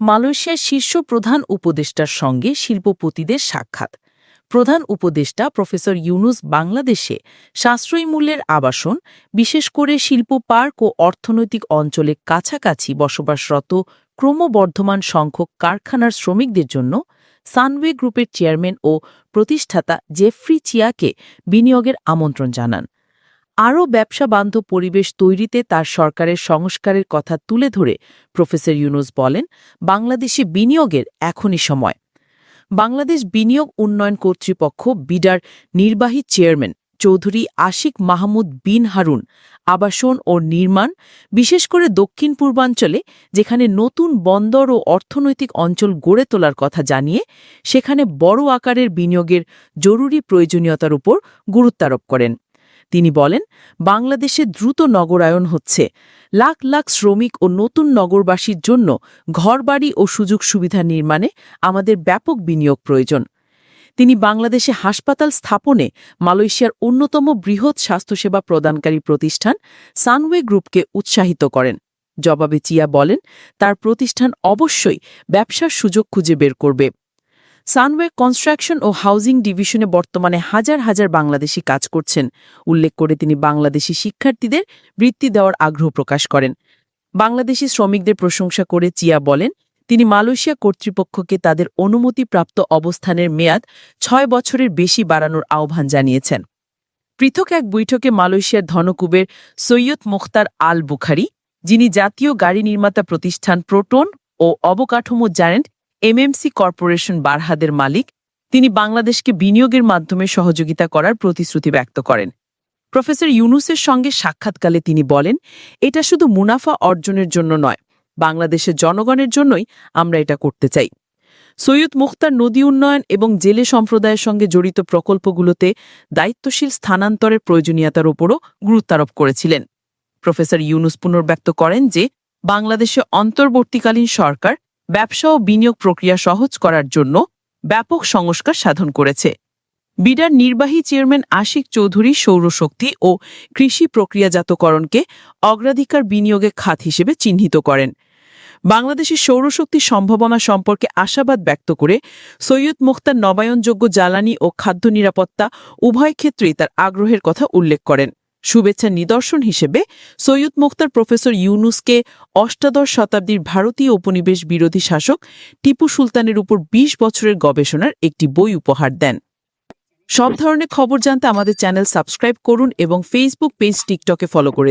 মালয়েশিয়ার শীর্ষ প্রধান উপদেষ্টার সঙ্গে শিল্পপতিদের সাক্ষাৎ। প্রধান উপদেষ্টা প্রফেসর ইউনুস বাংলাদেশে সাশ্রয়ী মূল্যের আবাসন, বিশেষ করে শিল্প পার্ক ও অর্থনৈতিক অঞ্চলে কাছাকাছি বসবাসরত ক্রমবর্ধমান সংখ্যক কারখানার শ্রমিকদের জন্য সানওয়ে গ্রুপের চেয়ারম্যান ও প্রতিষ্ঠাতা জেফ্রি চিয়াকে বিনিয়োগের আমন্ত্রণ জানান। আরও ব্যবসা বান্ধব পরিবেশ তৈরিতে তার সরকারের সংস্কারের কথা তুলে ধরে প্রফেসর ইউনুস বলেন, বাংলাদেশে বিনিয়োগের এখনই সময়। বাংলাদেশ বিনিয়োগ উন্নয়ন কর্তৃপক্ষ বিডার নির্বাহী চেয়ারম্যান চৌধুরী আশিক মাহমুদ বিন হারুন, আবাসন ও নির্মাণ, বিশেষ করে দক্ষিণ পূর্বাঞ্চলে, যেখানে নতুন বন্দর ও অর্থনৈতিক অঞ্চল গড়ে তোলার কথা জানিয়ে, সেখানে বড় আকারের বিনিয়োগের জরুরি প্রয়োজনীয়তার উপর গুরুত্বারোপ করেন। তিনি বলেন, বাংলাদেশে দ্রুত নগরায়ন হচ্ছে। লাখ লাখ শ্রমিক ও নতুন নগরবাসীর জন্য ঘরবাড়ি ও সুযোগ সুবিধা নির্মাণে আমাদের ব্যাপক বিনিয়োগ প্রয়োজন। তিনি বাংলাদেশে হাসপাতাল স্থাপনে মালয়েশিয়ার অন্যতম বৃহৎ স্বাস্থ্যসেবা প্রদানকারী প্রতিষ্ঠান সানওয়ে গ্রুপকে উৎসাহিত করেন। জবাবে চিয়া বলেন, তার প্রতিষ্ঠান অবশ্যই ব্যবসার সুযোগ খুঁজে বের করবে। সানওয়ে কনস্ট্রাকশন ও হাউজিং ডিভিশনে বর্তমানে হাজার হাজার বাংলাদেশি কাজ করছেন। উল্লেখ করে তিনি বাংলাদেশি শিক্ষার্থীদের বৃত্তি দেওয়ার আগ্রহ প্রকাশ করেন। বাংলাদেশি শ্রমিকদের প্রশংসা করে চিয়া বলেন, তিনি মালয়েশিয়া কর্তৃপক্ষকে তাদের অনুমতিপ্রাপ্ত অবস্থানের মেয়াদ ছয় বছরের বেশি বাড়ানোর আহ্বান জানিয়েছেন। পৃথক এক বৈঠকে মালয়েশিয়ার ধনকুবের সৈয়দ মুখতার আল বুখারি যিনি জাতীয় গাড়ি নির্মাতা প্রতিষ্ঠান প্রোটন ও অবকাঠামো জায়েন্ট এমএমসি কর্পোরেশন বারহাদের মালিক, তিনি বাংলাদেশকে বিনিয়োগের মাধ্যমে সহযোগিতা করার প্রতিশ্রুতি ব্যক্ত করেন। প্রফেসর ইউনুসের সঙ্গে সাক্ষাৎকালে তিনি বলেন, এটা শুধু মুনাফা অর্জনের জন্য নয়, বাংলাদেশের জনগণের জন্যই আমরা এটা করতে চাই। সৈয়দ মুখতার নদী উন্নয়ন এবং জেলে সম্প্রদায়ের সঙ্গে জড়িত প্রকল্পগুলোতে দায়িত্বশীল স্থানান্তরের প্রয়োজনীয়তার উপরও গুরুত্বারোপ করেছিলেন। প্রফেসর ইউনুস পুনর্ব্যক্ত করেন যে, বাংলাদেশে অন্তর্বর্তীকালীন সরকার ব্যবসা ও বিনিয়োগ প্রক্রিয়া সহজ করার জন্য ব্যাপক সংস্কার সাধন করেছে। বিডার নির্বাহী চেয়ারম্যান আশিক চৌধুরী সৌরশক্তি ও কৃষি প্রক্রিয়াজাতকরণকে অগ্রাধিকার বিনিয়োগের খাত হিসেবে চিহ্নিত করেন। বাংলাদেশের সৌরশক্তির সম্ভাবনা সম্পর্কে আশাবাদ ব্যক্ত করে সৈয়দ মুখতার নবায়নযোগ্য জ্বালানি ও খাদ্য নিরাপত্তা উভয় ক্ষেত্রেই তার আগ্রহের কথা উল্লেখ করেন। শুভেচ্ছার নিদর্শন হিসেবে সৈয়দ মুক্তার প্রফেসর ইউনুসকে অষ্টাদশ শতাব্দীর ভারতীয় উপনিবেশ বিরোধী শাসক টিপু সুলতানের উপর ২০ বছরের গবেষণার একটি বই উপহার দেন। সব ধরনের খবর জানতে আমাদের চ্যানেল সাবস্ক্রাইব করুন এবং ফেসবুক পেজ টিকটকে ফলো করে